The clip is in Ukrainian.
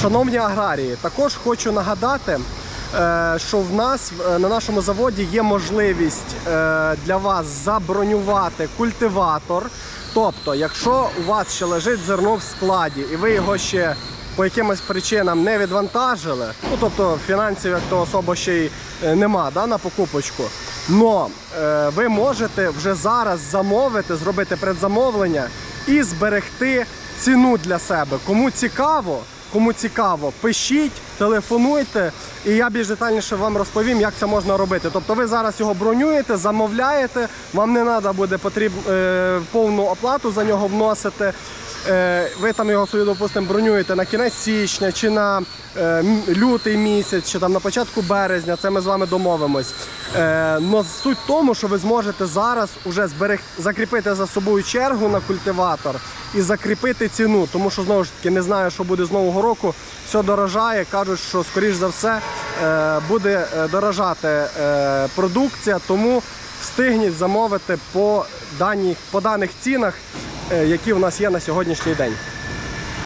Шановні аграрії, також хочу нагадати, е, що в нас е, на нашому заводі є можливість е, для вас забронювати культиватор. Тобто, якщо у вас ще лежить зерно в складі і ви його ще по якимось причинам не відвантажили, ну тобто фінансів як то особо ще й нема да, на покупочку. Но е, ви можете вже зараз замовити, зробити предзамовлення і зберегти ціну для себе. Кому цікаво, кому цікаво, пишіть, телефонуйте, і я більш детальніше вам розповім, як це можна робити. Тобто ви зараз його бронюєте, замовляєте, вам не треба буде потріб, е, повну оплату за нього вносити. Е, ви там його собі, допустимо, бронюєте на кінець січня чи на е, лютий місяць, чи там на початку березня, це ми з вами домовимось. Е, но суть в тому, що ви зможете зараз уже зберег... закріпити за собою чергу на культиватор і закріпити ціну, тому що знову ж таки не знаю, що буде з нового року. Все дорожає. Кажуть, що скоріш за все буде дорожати продукція, тому встигніть замовити по даних, по даних цінах, які в нас є на сьогоднішній день.